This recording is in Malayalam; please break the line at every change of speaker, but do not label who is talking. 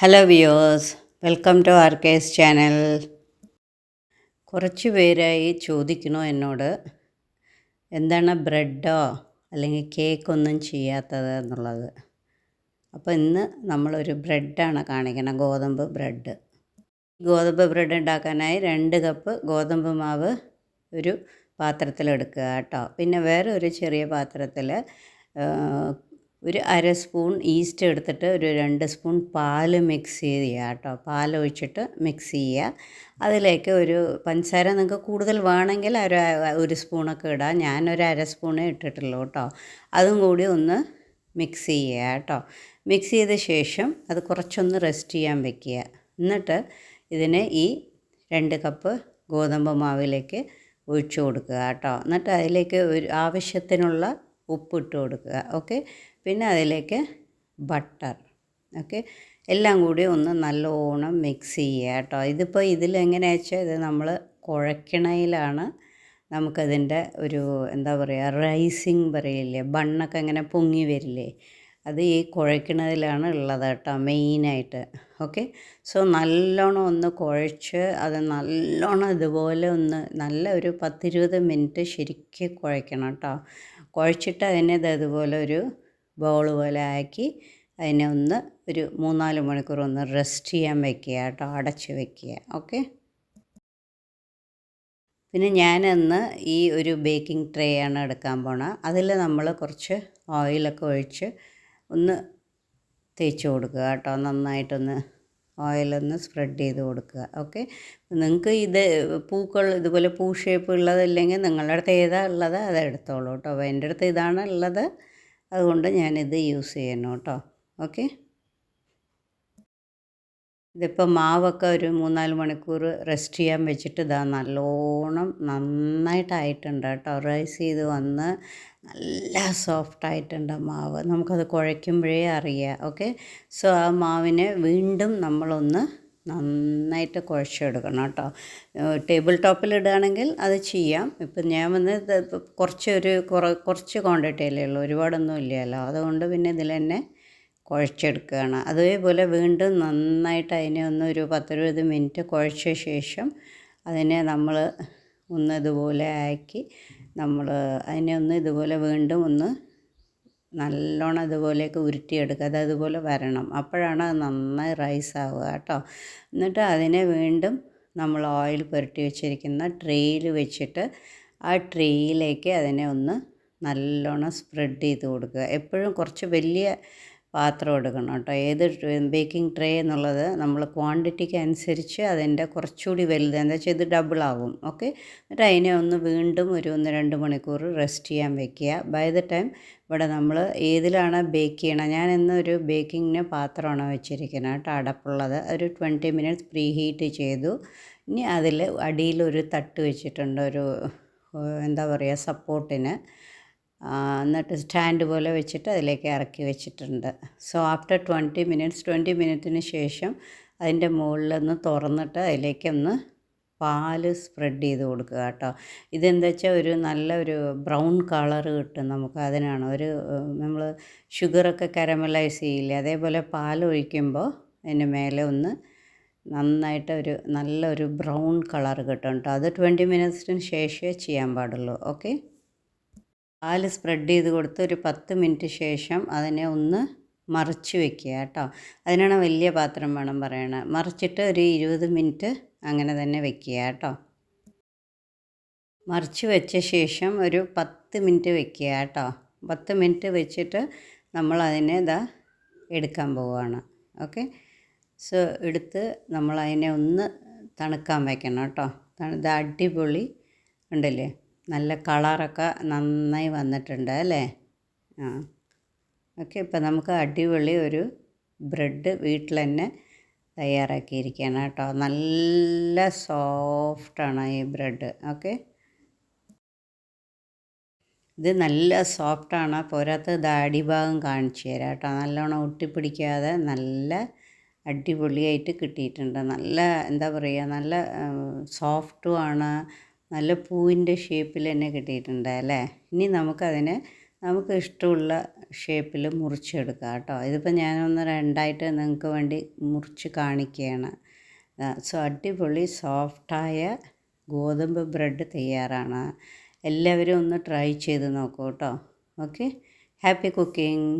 Hello viewers welcome to R K S channel കുറച്ച് പേരായി ചോദിക്കണോ എന്നോട് എന്താണ് ബ്രെഡോ അല്ലെങ്കിൽ കേക്കൊന്നും ചെയ്യാത്തത് എന്നുള്ളത്. അപ്പോൾ ഇന്ന് നമ്മളൊരു ബ്രെഡാണ് കാണിക്കുന്നത് ഗോതമ്പ് ബ്രെഡ്. ഗോതമ്പ് ബ്രെഡ് ഉണ്ടാക്കാനായി രണ്ട് കപ്പ് ഗോതമ്പ് മാവ് ഒരു പാത്രത്തിലെടുക്കുക കേട്ടോ. പിന്നെ വേറെ ഒരു ചെറിയ പാത്രത്തിൽ ഒരു അര സ്പൂൺ ഈസ്റ്റ് എടുത്തിട്ട് ഒരു രണ്ട് സ്പൂൺ പാൽ മിക്സ് ചെയ്യുക കേട്ടോ. പാൽ ഒഴിച്ചിട്ട് മിക്സ് ചെയ്യുക. അതിലേക്ക് ഒരു പഞ്ചസാര നിങ്ങൾക്ക് കൂടുതൽ വേണമെങ്കിൽ ഒരു ഒരു സ്പൂണൊക്കെ ഇടാം. ഞാനൊരു അര സ്പൂണേ ഇട്ടിട്ടുള്ളൂ കേട്ടോ. അതും കൂടി ഒന്ന് മിക്സ് ചെയ്യുക കേട്ടോ. മിക്സ് ചെയ്ത ശേഷം അത് കുറച്ചൊന്ന് റെസ്റ്റ് ചെയ്യാൻ വെക്കുക. എന്നിട്ട് ഇതിനെ ഈ രണ്ട് കപ്പ് ഗോതമ്പ് മാവിലേക്ക് ഒഴിച്ചു കൊടുക്കുക കേട്ടോ. എന്നിട്ട് അതിലേക്ക് ഒരു ആവശ്യത്തിനുള്ള ഉപ്പ് ഇട്ട് കൊടുക്കുക ഓക്കെ പിന്നെ അതിലേക്ക് ബട്ടർ ഓക്കെ എല്ലാം കൂടി ഒന്ന് നല്ലോണം മിക്സ് ചെയ്യുക കേട്ടോ. ഇതിപ്പോൾ ഇതിലെങ്ങനെയാ വെച്ചാൽ ഇത് നമ്മൾ കുഴക്കണയിലാണ് നമുക്കതിന്റെ ഒരു എന്താ പറയുക റൈസിങ് പറയില്ലേ ബണ്ണൊക്കെ ഇങ്ങനെ പൊങ്ങി വരില്ലേ? അത് ഈ കുഴക്കിണതിലാണ് ഉള്ളത് കേട്ടോ മെയിനായിട്ട് ഓക്കെ സോ നല്ലോണം ഒന്ന് കുഴച്ച് അത് നല്ലോണം ഇതുപോലെ ഒന്ന് നല്ല ഒരു പത്തിരുപത് മിനിറ്റ് ശരിക്കും കുഴക്കണം കേട്ടോ. കുഴച്ചിട്ട് അതിനെ ഇതുപോലെ ഒരു ബൗൾ പോലെ ആക്കി അതിനെ ഒന്ന് ഒരു മൂന്നാൽ മണിക്കൂർ ഒന്ന് റെസ്റ്റ് ചെയ്യാൻ വെക്കുക കേട്ടോ അടച്ച് വെക്കുക. ഓക്കെ പിന്നെ ഞാനിന്ന് ഈ ഒരു ബേക്കിംഗ് ട്രേ ആണ് എടുക്കാൻ പോണത് അതിൽ നമ്മൾ കുറച്ച് ഓയിലൊക്കെ ഒഴിച്ച് ഒന്ന് തേച്ച് കൊടുക്കുക കേട്ടോ നന്നായിട്ടൊന്ന് ഓയിലൊന്ന് സ്പ്രെഡ് ചെയ്ത് കൊടുക്കുക. ഓക്കെ? നിങ്ങൾക്ക് ഇത് പൂക്കൾ ഇതുപോലെ പൂ ഷേപ്പ് ഉള്ളതല്ലെങ്കിൽ നിങ്ങളുടെ അടുത്ത് ഏതാ ഉള്ളത് അത് എടുത്തോളൂ കേട്ടോ. അപ്പോൾ എന്റെ അടുത്ത് ഇതാണ് ഉള്ളത്. അതുകൊണ്ട് ഞാനിത് യൂസ് ചെയ്യണം കേട്ടോ. ഓക്കെ? ഇതിപ്പോൾ മാവൊക്കെ ഒരു മൂന്നാൽ മണിക്കൂർ റെസ്റ്റ് ചെയ്യാൻ വെച്ചിട്ട് ഇതാ നല്ലോണം നന്നായിട്ടായിട്ടുണ്ട് കേട്ടോ. റൈസ് ചെയ്ത് വന്ന് നല്ല സോഫ്റ്റ് ആയിട്ടുണ്ട് മാവ്. നമുക്കത് കുഴയ്ക്കുമ്പോഴേ അറിയാം ഓക്കെ? സോ ആ മാവിനെ വീണ്ടും നമ്മളൊന്ന് നന്നായിട്ട് കുഴച്ചെടുക്കണം കേട്ടോ. ടേബിൾ ടോപ്പിൽ ഇടുകയാണെങ്കിൽ അത് ചെയ്യാം. ഇപ്പം ഞാൻ വന്ന് കുറച്ച് ഒരു കുറച്ച് ക്വാണ്ടിറ്റിയല്ലേ ഉള്ളൂ. ഒരുപാടൊന്നും ഇല്ലല്ലോ. അതുകൊണ്ട് പിന്നെ ഇതിൽ തന്നെ കുഴച്ചെടുക്കുകയാണ്. അതേപോലെ വീണ്ടും നന്നായിട്ട് അതിനെ ഒന്ന് ഒരു പത്തിരുപത് മിനിറ്റ് കുഴച്ച ശേഷം അതിനെ നമ്മൾ ഒന്ന് ഇതുപോലെ ആക്കി നമ്മൾ അതിനെ ഒന്ന് ഇതുപോലെ വീണ്ടും ഒന്ന് നല്ലോണം ഇതുപോലെയൊക്കെ ഉരുട്ടിയെടുക്കുക. അത് അതുപോലെ വരണം. അപ്പോഴാണ് അത് നന്നായി റൈസ് ആവുക കേട്ടോ. എന്നിട്ട് അതിനെ വീണ്ടും നമ്മൾ ഓയിൽ പുരട്ടി വെച്ചിരിക്കുന്ന ട്രേയിൽ വെച്ചിട്ട് ആ ട്രേയിലേക്ക് അതിനെ ഒന്ന് നല്ലോണം സ്പ്രെഡ് ചെയ്ത് കൊടുക്കുക. എപ്പോഴും കുറച്ച് വലിയ പാത്രം എടുക്കണം കേട്ടോ. ഏത് ബേക്കിംഗ് ട്രേ എന്നുള്ളത് നമ്മൾ ക്വാണ്ടിറ്റിക്ക് അനുസരിച്ച് അതിന്റെ കുറച്ചുകൂടി വലുത് എന്താ വെച്ചാൽ ഇത് ആവും. ഓക്കെ എന്നിട്ട് അതിനെ ഒന്ന് വീണ്ടും ഒരു ഒന്ന് രണ്ട് മണിക്കൂർ റെസ്റ്റ് ചെയ്യാൻ വെക്കുക. ബൈ ദ ടൈം ഇവിടെ നമ്മൾ ഏതിലാണ് ബേക്ക് ചെയ്യണം ഞാൻ ഇന്നൊരു ബേക്കിങ്ങിന് പാത്രമാണ് വെച്ചിരിക്കുന്നത് കേട്ടോ അടപ്പുള്ളത്. ഒരു ട്വന്റി മിനിറ്റ്സ് പ്രീ ഹീറ്റ് ചെയ്തു. ഇനി അതിൽ അടിയിലൊരു തട്ട് വെച്ചിട്ടുണ്ട് ഒരു എന്താ പറയുക സപ്പോർട്ടിന് എന്നിട്ട് സ്റ്റാൻഡ് പോലെ വെച്ചിട്ട് അതിലേക്ക് ഇറക്കി വെച്ചിട്ടുണ്ട്. So after twenty minutes twenty മിനിറ്റിന് ശേഷം അതിന്റെ മുകളിലൊന്ന് തുറന്നിട്ട് അതിലേക്കൊന്ന് പാൽ സ്പ്രെഡ് ചെയ്ത് കൊടുക്കുക കേട്ടോ. ഇതെന്താ വെച്ചാൽ ഒരു നല്ല ഒരു ബ്രൗൺ കളർ കിട്ടും നമുക്ക് അതിനാണ്. ഒരു നമ്മൾ ഷുഗറൊക്കെ കരമലൈസ് ചെയ്യില്ലേ അതേപോലെ പാൽ ഒഴിക്കുമ്പോൾ അതിന്റെ മേലെ ഒന്ന് നന്നായിട്ട് ഒരു നല്ലൊരു ബ്രൗൺ കളർ കിട്ടും കേട്ടോ. അത് ട്വന്റി മിനിറ്റ്സിന് ശേഷമേ ചെയ്യാൻ പാടുള്ളൂ. ഓക്കെ പാൽ സ്പ്രെഡ് ചെയ്ത് കൊടുത്ത് ഒരു പത്ത് മിനിറ്റ് ശേഷം അതിനെ ഒന്ന് മറിച്ച് വെക്കുക കേട്ടോ. അതിനാണ് വലിയ പാത്രം വേണം പറയണത് മറിച്ചിട്ട് ഒരു ഇരുപത് മിനിറ്റ് അങ്ങനെ തന്നെ വെക്കുക കേട്ടോ. മറിച്ച് വെച്ച ശേഷം ഒരു പത്ത് മിനിറ്റ് വെക്കുക കേട്ടോ. പത്ത് മിനിറ്റ് വെച്ചിട്ട് നമ്മൾ അതിനെ ഇതാ എടുക്കാൻ പോവുകയാണ് ഓക്കെ? സോ എടുത്ത് നമ്മൾ അതിനെ ഒന്ന് തണുക്കാൻ വയ്ക്കണം കേട്ടോ. ഇത് അടിപൊളി ഉണ്ടല്ലേ? നല്ല കളറൊക്കെ നന്നായി വന്നിട്ടുണ്ട് അല്ലേ? ആ. ഓക്കെ ഇപ്പം നമുക്ക് അടിപൊളി ഒരു ബ്രെഡ് വീട്ടിൽ തന്നെ തയ്യാറാക്കിയിരിക്കുകയാണ് കേട്ടോ. നല്ല സോഫ്റ്റാണ് ഈ ബ്രെഡ്. ഓക്കെ. ഇത് നല്ല സോഫ്റ്റാണ്. പോരാത്ത ഇത് ഭാഗം കാണിച്ചു തരാം കേട്ടോ. നല്ലോണം ഒട്ടിപ്പിടിക്കാതെ നല്ല അടിപൊളിയായിട്ട് കിട്ടിയിട്ടുണ്ട്. നല്ല എന്താ പറയുക നല്ല സോഫ്റ്റുമാണ് നല്ല പൂവിന്റെ ഷേപ്പിൽ തന്നെ കിട്ടിയിട്ടുണ്ട് അല്ലേ? ഇനി നമുക്കതിനെ നമുക്ക് ഇഷ്ടമുള്ള ഷേപ്പിൽ മുറിച്ചെടുക്കാം കേട്ടോ. ഇതിപ്പോൾ ഞാനൊന്ന് രണ്ടായിട്ട് നിങ്ങൾക്ക് വേണ്ടി മുറിച്ച് കാണിക്കുകയാണ്. സോ അടിപൊളി സോഫ്റ്റായ ഗോതമ്പ് ബ്രെഡ് തയ്യാറാണ്. എല്ലാവരും ഒന്ന് ട്രൈ ചെയ്ത് നോക്കൂ കേട്ടോ. ഓക്കെ? Happy cooking.